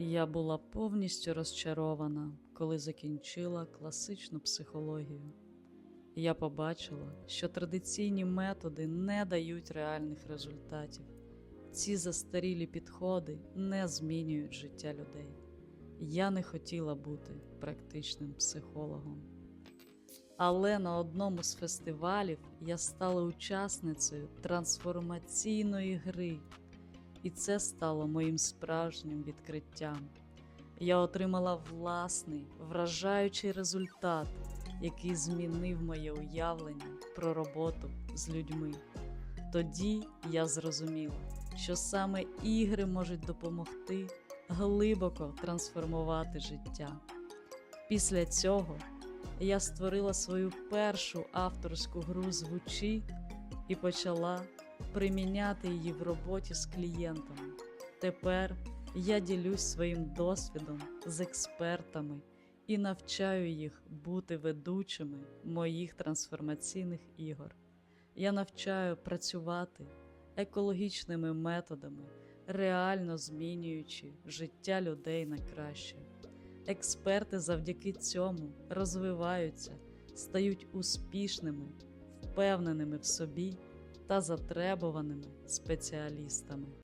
Я була повністю розчарована, коли закінчила класичну психологію. Я побачила, що традиційні методи не дають реальних результатів. Ці застарілі підходи не змінюють життя людей. Я не хотіла бути практичним психологом. Але на одному з фестивалів я стала учасницею трансформаційної гри, і це стало моїм справжнім відкриттям. Я отримала власний вражаючий результат, який змінив моє уявлення про роботу з людьми. Тоді я зрозуміла, що саме ігри можуть допомогти глибоко трансформувати життя. Після цього я створила свою першу авторську гру звучі і почала приміняти її в роботі з клієнтами. Тепер я ділюсь своїм досвідом з експертами і навчаю їх бути ведучими моїх трансформаційних ігор. Я навчаю працювати екологічними методами, реально змінюючи життя людей на краще. Експерти завдяки цьому розвиваються, стають успішними, впевненими в собі та затребуваними спеціалістами.